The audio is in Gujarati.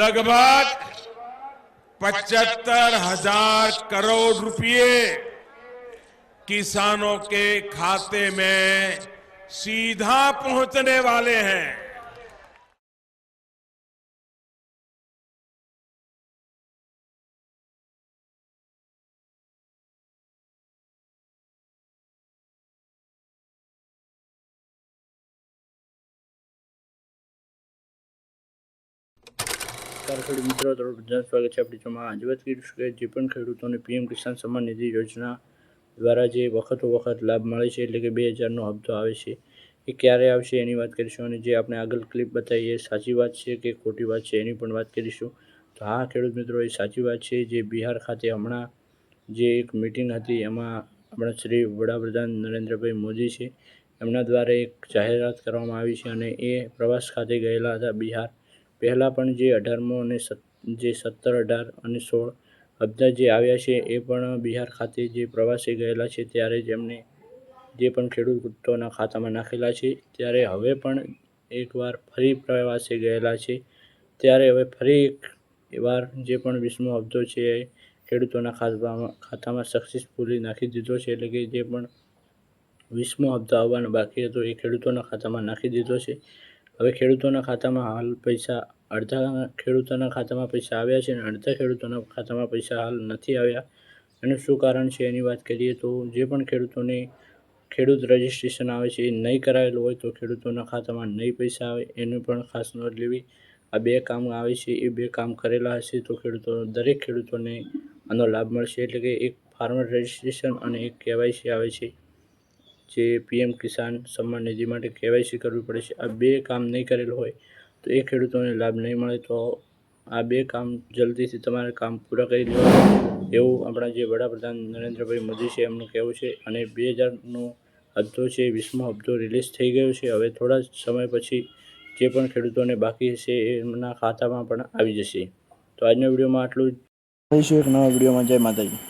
लगभग पचहत्तर हज़ार करोड़ रुपए किसानों के खाते में सीधा पहुँचने वाले हैं। નમસ્કાર ખેડૂત મિત્રો તરફ સ્વાગત છે આપણી ચેનલમાં. આજે વાત કરીશું કે જે પણ ખેડૂતોને પીએમ કિસાન સન્માન નિધિ યોજના દ્વારા જે વખતો વખત લાભ મળે છે, એટલે કે બે હજારનો હપ્તો આવે છે, એ ક્યારે આવશે એની વાત કરીશું અને જે આપણે આગળ ક્લિપ બતાવી એ સાચી વાત છે કે ખોટી વાત છે એની પણ વાત કરીશું. તો હા, ખેડૂત મિત્રો, એ સાચી વાત છે જે બિહાર ખાતે હમણાં જે એક મિટિંગ હતી, એમાં આપણા શ્રી વડાપ્રધાન નરેન્દ્રભાઈ મોદી છે, એમના દ્વારા એક જાહેરાત કરવામાં આવી છે અને એ પ્રવાસ ખાતે ગયેલા હતા બિહાર. પહેલાં પણ જે અઢારમો અને જે સત્તર, અઢાર અને સોળ અબજા જે આવ્યા છે, એ પણ બિહાર ખાતે જે પ્રવાસે ગયેલા છે, ત્યારે જ એમને જે પણ ખેડૂતોના ખાતામાં નાખેલા છે. ત્યારે હવે પણ એકવાર ફરી પ્રવાસે ગયેલા છે. ત્યારે હવે ફરી એક વાર જે પણ વીસમો અબજો છે, એ ખેડૂતોના ખાતામાં ખાતામાં સક્સેસફુલી નાખી દીધો છે. એટલે કે જે પણ વીસમો હપ્તો આવવાનો બાકી હતો, એ ખેડૂતોના ખાતામાં નાખી દીધો છે. હવે ખેડૂતોના ખાતામાં હાલ પૈસા, અડધા ખેડૂતોના ખાતામાં પૈસા આવ્યા છે અને અડધા ખેડૂતોના ખાતામાં પૈસા હાલ નથી આવ્યા. એનું શું કારણ છે એની વાત કરીએ તો જે પણ ખેડૂતોને ખેડૂત રજિસ્ટ્રેશન આવે છે એ નહીં કરાયેલું હોય તો ખેડૂતોના ખાતામાં નહીં પૈસા આવે. એનું પણ ખાસ નોંધ લેવી. આ બે કામ આવે છે. એ બે કામ કરેલા હશે તો ખેડૂતો, દરેક ખેડૂતોને આનો લાભ મળશે. એટલે કે એક ફાર્મર રજિસ્ટ્રેશન અને એક કેવાયસી આવે છે. જે પીએમ કિસાન સન્માન નિધિ માટે કેવાયસી કરવી પડે છે, આ બે કામ નહીં કરેલું હોય તો એ ખેડૂતોને લાભ નહીં મળે તો આ બે કામ જલ્દીથી તમારે કામ પૂરા કરી દેવા એવું આપણા જે વડાપ્રધાન નરેન્દ્રભાઈ મોદી છે, એમનું કહેવું છે અને બે હજારનો હપ્તો છે, વીસમો હપ્તો રિલીઝ થઈ ગયો છે. હવે થોડા જ સમય પછી જે પણ ખેડૂતોને બાકી હશે એમના ખાતામાં પણ આવી જશે. તો આજના વિડીયોમાં આટલું જ. મળીશું એક નવા વિડીયોમાં. જય માતાજી.